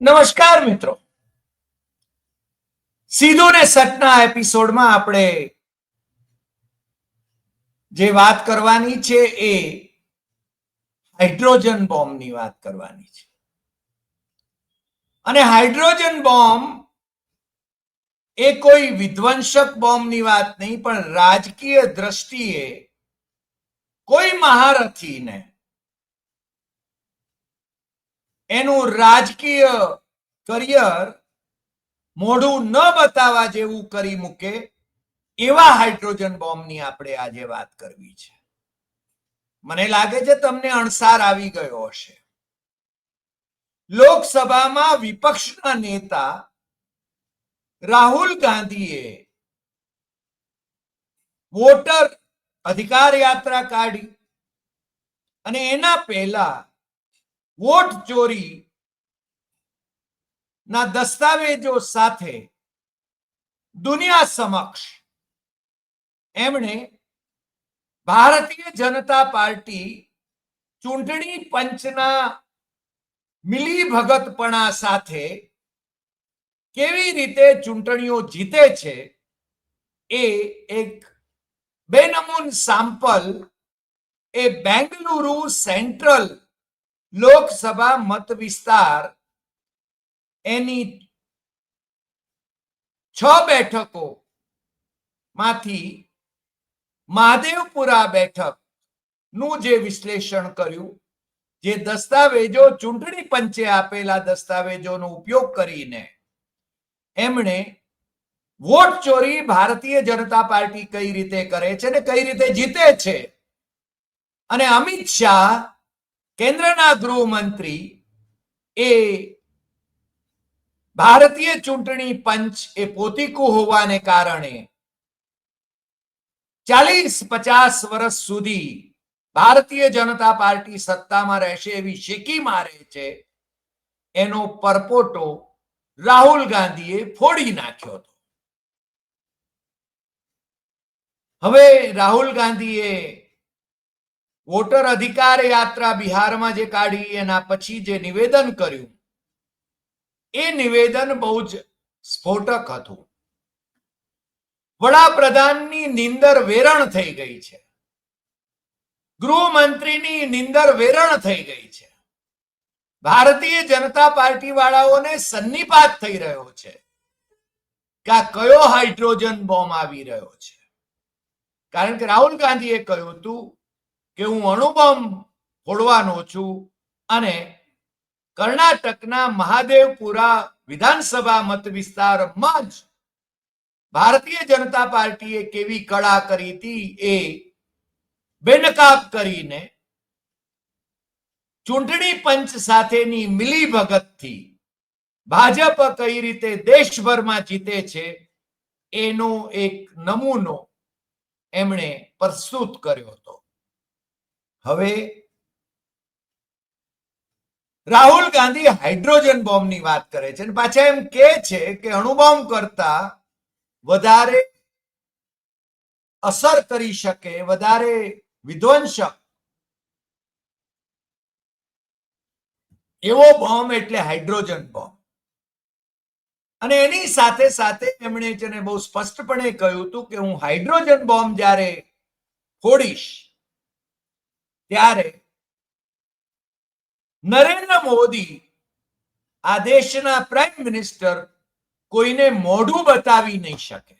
નમસ્કાર મિત્રો. સીધું ને સટના એપિસોડમાં આપણે જે વાત કરવાની છે એ હાઇડ્રોજન બોમ્બની વાત કરવાની છે. અને હાઇડ્રોજન બોમ્બ એ કોઈ વિધ્વંસક બોમ્બની વાત નહીં, પણ રાજકીય દ્રષ્ટિએ કોઈ મહારથીને એનું રાજકીય કરિયર મોઢું ન બતાવવા જેવું કરી મૂકે એવા હાઇડ્રોજન બોમ્બની આપણે આજે વાત કરવી છે. મને લાગે છે તમને અણસાર આવી ગયો હશે. લોકસભામાં વિપક્ષના નેતા રાહુલ ગાંધીએ વોટર અધિકાર યાત્રા કાઢી અને એના પહેલા વોટ ચોરી ના દસ્તાવેજો સાથે દુનિયા સમક્ષ એમણે ભારતીય જનતા પાર્ટી ચૂંટણી પંચના મિલીભગતપણા સાથે કેવી રીતે ચૂંટણીઓ જીતે છે એ એક બેનમૂન સામ્પલ એ બેંગલુરુ સેન્ટ્રલ લોકસભા મત વિસ્તાર એની છ બેઠકો માંથી મહાદેવપુરા બેઠકનું જે વિશ્લેષણ કર્યું, જે દસ્તાવેજો, ચૂંટણી પંચે આપેલા દસ્તાવેજોનો ઉપયોગ કરીને એમણે વોટ ચોરી ભારતીય જનતા પાર્ટી કઈ રીતે કરે છે ને કઈ રીતે જીતે છે? અને અમિત શાહ કેન્દ્રના ગૃહમંત્રી એ ભારતીય ચૂંટણી પંચ એ પોતીકું હોવાને કારણે ચાલીસ પચાસ વર્ષ સુધી ભારતીય જનતા પાર્ટી સત્તામાં રહેશે એવી શેકી મારે છે, એનો પરપોટો રાહુલ ગાંધીએ ફોડી નાખ્યો હતો. હવે રાહુલ ગાંધીએ વોટર અધિકાર યાત્રા બિહારમાં જે કાઢી, એના પછી જે નિવેદન કર્યું, એ નિવેદન બહુ જ સ્ફોટક હતું. વડાપ્રધાનની નિંદર વેરણ થઈ ગઈ છે. ગૃહમંત્રીની નિંદર વેરણ થઈ ગઈ છે. ભારતીય જનતા પાર્ટી વાળાઓને સન્નિપાત થઈ રહ્યો છે કે આ કયો હાઇડ્રોજન બોમ્બ આવી રહ્યો છે. કારણ કે રાહુલ ગાંધીએ કહ્યું હતું કે હું અણુબોમ્બ ફોડવાનો છું અને કર્ણાટકના મહાદેવપુરા વિધાનસભા મત વિસ્તારમાં જ ભારતીય જનતા પાર્ટીએ કેવી કળા કરી હતી એ બેનકાબ કરીને ચૂંટણી પંચ સાથેની મિલીભગતથી ભાજપ કઈ રીતે દેશભરમાં જીતે છે એનો એક નમૂનો એમણે પ્રસ્તુત કર્યો હતો. હવે રાહુલ ગાંધી હાઇડ્રોજન બોમ્બની વાત કરે છે અને પાછા એમ કે છે કે અણુબોમ્બ કરતા વધારે અસર કરી શકે, વધારે વિધ્વંસક એવો બોમ્બ એટલે હાઇડ્રોજન બોમ્બ. અને એની સાથે સાથે એમણે છે ને બહુ સ્પષ્ટપણે કહ્યું હતું કે હું હાઇડ્રોજન બોમ્બ જ્યારે ફોડીશ ત્યારે નરેન્દ્ર મોદી આ દેશના પ્રાઇમ મિનિસ્ટર કોઈને મોઢું બતાવી નહીં શકે.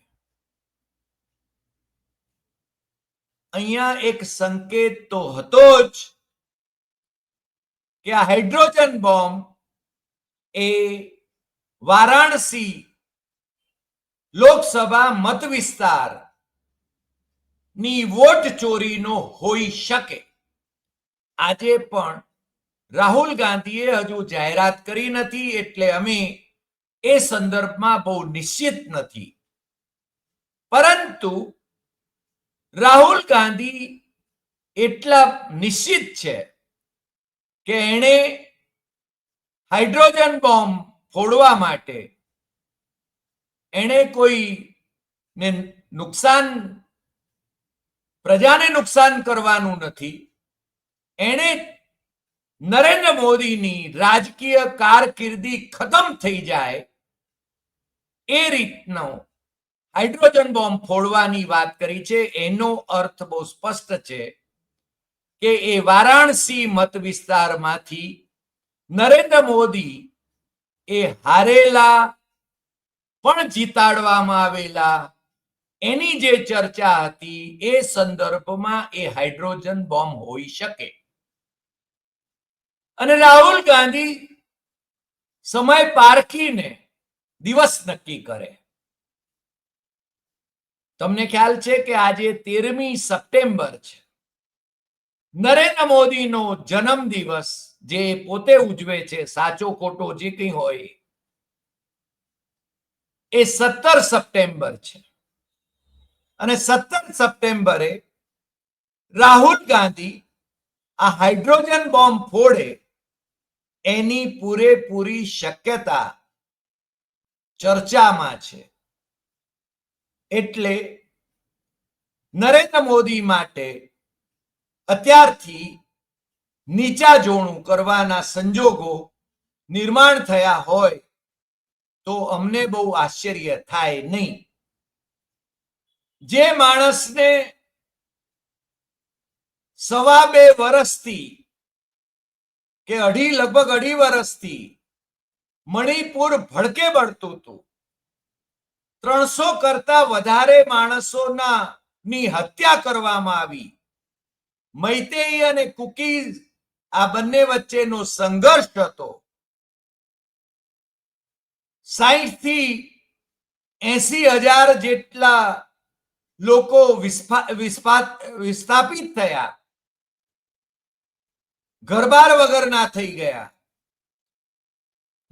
અહીંયા એક સંકેત તો હતો જ કે આ હાઇડ્રોજન બોમ્બ એ વારાણસી લોકસભા મત વિસ્તારની વોટ ચોરીનો હોઈ શકે. આજે પણ રાહુલ ગાંધીએ હજુ જાહેરાત કરી નથી એટલે અમે એ સંદર્ભમાં બહુ નિશ્ચિત નથી. પરંતુ રાહુલ ગાંધી એટલા નિશ્ચિત છે કે એણે હાઇડ્રોજન બોમ્બ ફોડવા માટે એણે કોઈ ને નુકસાન, પ્રજાને નુકસાન કરવાનું નથી. એણે નરેન્દ્ર મોદીની રાજકીય કારકિર્દી ખતમ થઈ જાય એ રીતનો હાઇડ્રોજન બોમ્બ ફોડવાની વાત કરી છે. એનો અર્થ બહુ સ્પષ્ટ છે કે એ વારાણસી મત વિસ્તારમાંથી નરેન્દ્ર મોદી એ હારેલા, પણ જીતાડવામાં આવેલા, એની જે ચર્ચા હતી એ સંદર્ભમાં એ હાઇડ્રોજન બોમ્બ હોઈ શકે. અને રાહુલ ગાંધી સમય પારખીને દિવસ નક્કી કરે. તમને ખ્યાલ છે કે આજે તેરમી સપ્ટેમ્બર છે. નરેન્દ્ર મોદીનો જન્મ દિવસ જે પોતે ઉજવે છે, સાચો ખોટો જે કંઈ હોય, એ સત્તર સપ્ટેમ્બર છે. અને સત્તર સપ્ટેમ્બરે રાહુલ ગાંધી આ હાઇડ્રોજન બોમ્બ ફોડે એની પૂરેપૂરી શક્યતા ચર્ચામાં છે. એટલે નરેન્દ્ર મોદી માટે અત્યારથી નીચા જોણું કરવાના સંજોગો નિર્માણ થયા હોય તો અમને બહુ આશ્ચર્ય થાય નહીં. જે માણસને સવા બે વર્ષથી કે અઢી લગભગ અઢી વર્ષથી મણિપુર ભડકે બળતું હતું. ત્રણસો કરતા વધારે માણસોના ની હત્યા કરવામાં આવી. મૈતેઈ અને કુકીઝ આ બંને વચ્ચેનો સંઘર્ષ હતો. સાહીઠથી એસી હજાર જેટલા લોકો વિસ્થાપિત થયા. ઘરબાર વગરના થઈ ગયા.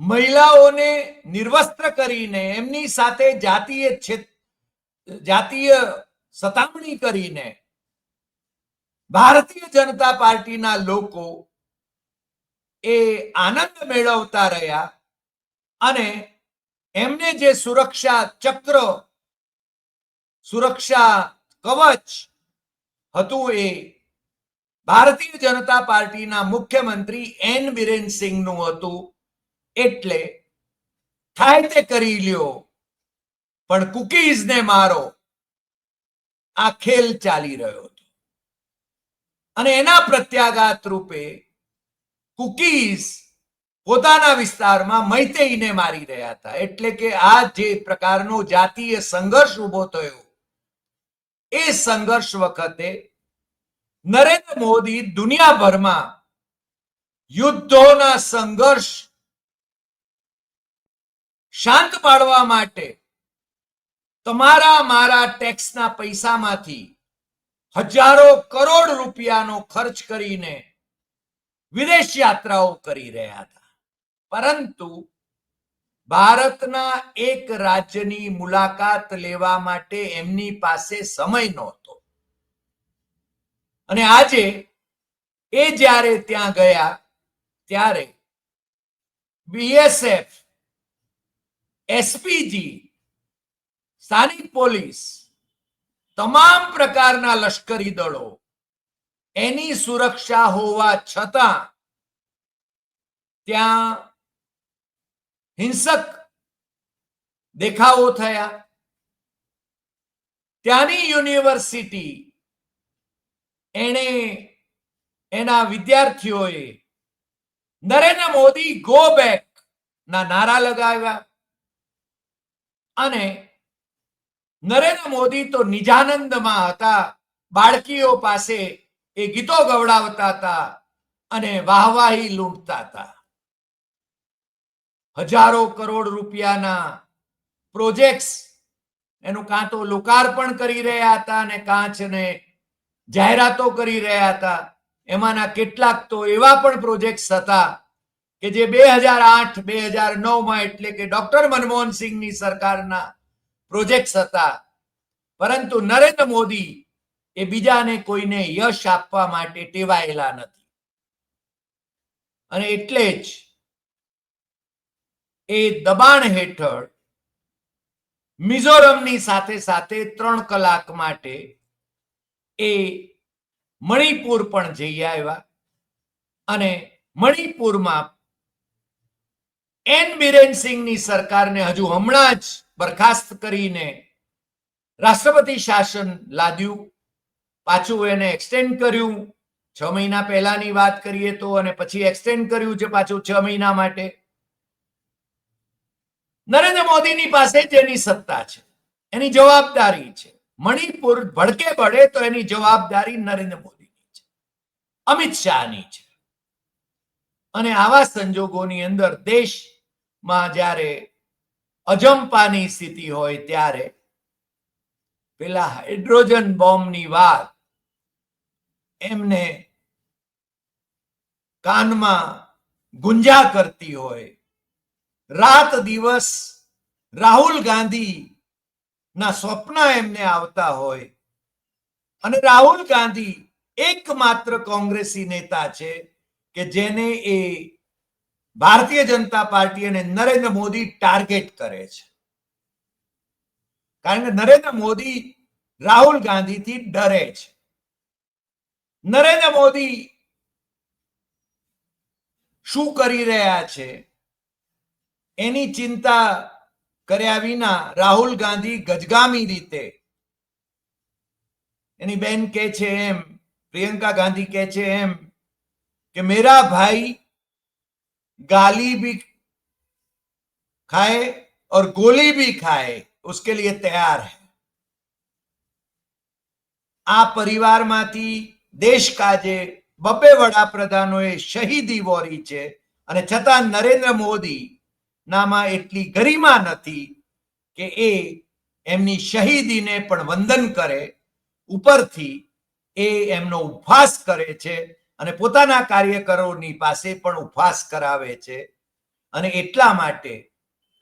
મહિલાઓને નિર્વસ્ત્ર કરીને એમની સાથે જાતીય જાતીય સતામણી કરીને ભારતીય જનતા પાર્ટીના લોકો એ આનંદ મેળવતા રહ્યા અને એમને જે સુરક્ષા ચક્ર, સુરક્ષા કવચ હતું એ ભારતીય જનતા પાર્ટીના મુખ્યમંત્રી એન બિરેન સિંહનું હતું. એટલે થાય તે કરી લ્યો, પણ કુકીઝને મારો. આ ખેલ ચાલી રહ્યો હતો. અને એના પ્રત્યાઘાત રૂપે કુકીઝ પોતાના વિસ્તારમાં મૈતેઈને મારી રહ્યા હતા. એટલે કે આ જે પ્રકારનો જાતીય સંઘર્ષ ઊભો થયો, એ સંઘર્ષ વખતે નરેન્દ્ર મોદી દુનિયાભરમાં યુદ્ધોના સંઘર્ષ શાંત પાડવા માટે તમારા મારા ટેક્સના પૈસામાંથી હજારો કરોડ રૂપિયાનો ખર્ચ કરીને વિદેશ યાત્રાઓ કરી રહ્યા હતા. પરંતુ ભારતના એક રાજ્યની મુલાકાત લેવા માટે એમની પાસે સમય નહોતો. અને આજે એ જ્યારે ત્યાં ગયા, ત્યારે બીએસએફ એસપીજી સ્થાનિક પોલીસ, તમામ પ્રકારના લશ્કરી દળો, એની સુરક્ષા હોવા છતાં ત્યાં હિંસક દેખાવો થયા. ત્યાંની યુનિવર્સિટી એણે એના વિદ્યાર્થીઓએ નરેન્દ્ર મોદી ગો બેક ના નારા લગાવ્યા. અને નરેન્દ્ર મોદી તો નિજાનંદમાં હતા, બાળકીઓ પાસે એ ગીતો ગવડાવતા હતા અને વાહવાહી લૂંટતા હતા. હજારો કરોડ રૂપિયાના પ્રોજેક્ટ્સ એનું કાં તો લોકાર્પણ કરી રહ્યા હતા અને કાંચને જાહેરાતો કરી રહ્યા હતા. એમાંના કેટલાક તો એવા પણ પ્રોજેક્ટ્સ હતા કે જે બે હજાર આઠ, બે હજાર નવમાં એટલે કે ડોક્ટર મનમોહન સરકારના પ્રોજેક્ટ્સ હતા. પરંતુ નરેન્દ્ર મોદી એ બીજાને કોઈને યશ આપવા માટે ટેવાયેલા નથી. અને એટલે જ એ દબાણ હેઠળ મિઝોરમની સાથે સાથે ત્રણ કલાક માટે એ મણિપુર પણ જઈ આવ્યા અને મણિપુરમાં એન બિરેન સિંહની સરકારને હજુ હમણાં જ બરખાસ્ત કરીને રાષ્ટ્રપતિ શાસન લાદ્યું. પાછું એને એક્સટેન્ડ કર્યું. છ મહિના પહેલાની વાત કરીએ તો અને પછી એક્સટેન્ડ કર્યું છે પાછું છ મહિના માટે. નરેન્દ્ર મોદીની પાસે જેની સત્તા છે. એની જવાબદારી છે. મણિપુર ભડકે પડે તો એની જવાબદારી નરેન્દ્ર મોદીની છે. અમિત શાહની છે. અને આવા સંજોગોની અંદર દેશમાં જ્યારે અજંપાની સ્થિતિ હોય ત્યારે પેલા હાઇડ્રોજન બોમ્બની વાત એમને કાનમાં ગુંજા કરતી હોય. રાત દિવસ રાહુલ ગાંધી ના સ્વપ્ન એમને આવતા હોય. અને રાહુલ ગાંધી એકમાત્ર કોંગ્રેસી નેતા છે કે જેને એ ભારતીય જનતા પાર્ટી અને નરેન્દ્ર મોદી ટાર્ગેટ કરે છે. કારણ કે નરેન્દ્ર મોદી રાહુલ ગાંધીથી ડરે છે. નરેન્દ્ર મોદી શું કરી રહ્યા છે? એની ચિંતા કર્યા વિના રાહુલ ગાંધી ગજગામી રીતે એની બેન કે છે એમ પ્રિયંકા ગાંધી કે છે એમ कि मेरा भाई गाली भी खाए और गोली भी खाए उसके लिए तैयार है આ પરિવારમાંથી દેશ કાજે બબ્બે વડાપ્રધાનોએ શહીદી વોરી છે અને છતાં નરેન્દ્ર મોદી નામાં એટલી ગરિમા નથી કે એ એમની શહીદીને પણ વંદન કરે, ઉપરથી એ એમનો ઉપવાસ કરે છે અને પોતાના કાર્યકરોની પાસે પણ ઉપવાસ કરાવે છે. અને એટલા માટે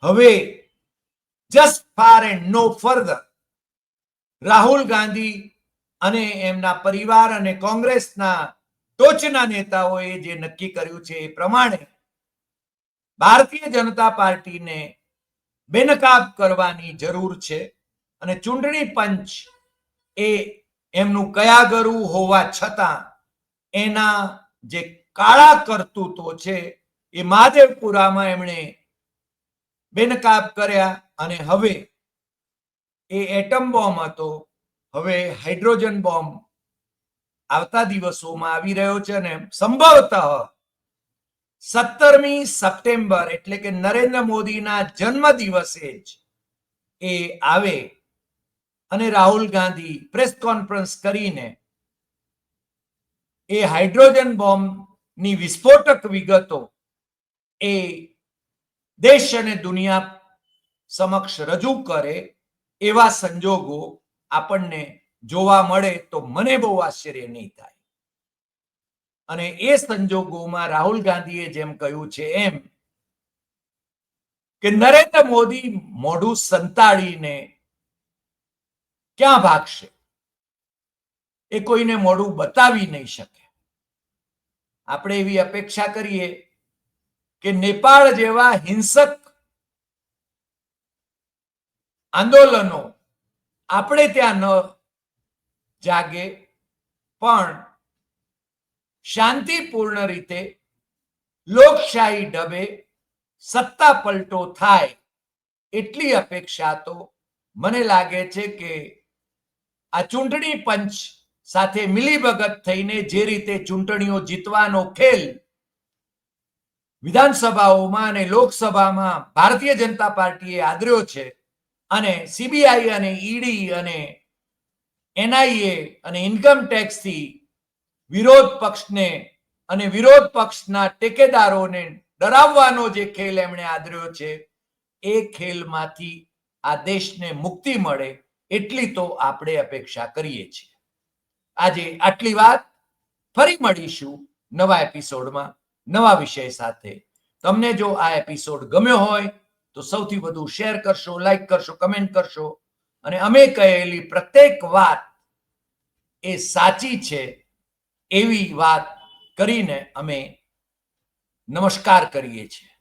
હવે just far and no further Rahul Gandhi અને એમના પરિવાર અને કોંગ્રેસના ટોચના નેતાઓએ જે નક્કી કર્યું છે એ પ્રમાણે ભારતીય જનતા પાર્ટીને બેનકાબ કરવાની જરૂર છે અને ચૂંટણી પંચ એ એમનું કયાગરું હોવા છતાં એના જે કાળા કરતૂતો છે એ મહાદેવપુરામાં એમણે બેનકાબ કર્યા અને હવે એ એટમ બોમ્બ હતો. હવે હાઇડ્રોજન બોમ્બ આવતા દિવસોમાં આવી રહ્યો છે અને સંભવતઃ સત્તરમી સપ્ટેમ્બર એટલે કે નરેન્દ્ર મોદીના જન્મ દિવસે જ એ આવે અને રાહુલ ગાંધી પ્રેસ કોન્ફરન્સ કરીને એ હાઇડ્રોજન બોમ્બની વિસ્ફોટક વિગતો એ દેશ અને દુનિયા સમક્ષ રજૂ કરે એવા સંજોગો આપણને જોવા મળે તો મને બહુ આશ્ચર્ય નહીં થાય. અને એ સંજોગોમાં રાહુલ ગાંધીએ જેમ કહ્યું છે એમ કે નરેન્દ્ર મોદી મોઢું સંતાડીને ક્યાં ભાગશે? એ કોઈને મોઢું બતાવી નહીં શકે. આપણે એવી અપેક્ષા કરીએ કે નેપાળ જેવા હિંસક આંદોલનો આપણે ત્યાં ન જાગે, પણ શાંતિપૂર્ણ રીતે લોકશાહી ઢબે સત્તા પલટો થાય એટલી અપેક્ષા તો મને લાગે છે કે આ ચૂંટણી પંચ સાથે મિલીભગત થઈને જે રીતે ચૂંટણીઓ જીતવાનો ખેલ વિધાનસભાઓમાં અને લોકસભામાં ભારતીય જનતા પાર્ટીએ આદર્યો છે અને સીબીઆઈ અને ઈડી અને એનઆઈએ અને ઇન્કમ ટેક્સથી વિરોધ પક્ષને અને વિરોધ પક્ષના ટેકેદારોને ડરાવવાનો જે ખેલ એમણે આદર્યો છે, એ ખેલમાંથી આ દેશને મુક્તિ મળે એટલી તો આપણે અપેક્ષા કરીએ છીએ. આજે આટલી વાત, ફરી મળીશું નવા એપિસોડમાં નવા વિષય સાથે. તમને જો આ એપિસોડ ગમ્યો હોય, તો સૌથી વધુ શેર કરશો, લાઈક કરશો, કમેન્ટ કરશો. અને અમે કહેલી પ્રત્યેક વાત એ સાચી છે એવી વાત કરીને અમે નમસ્કાર કરીએ છીએ.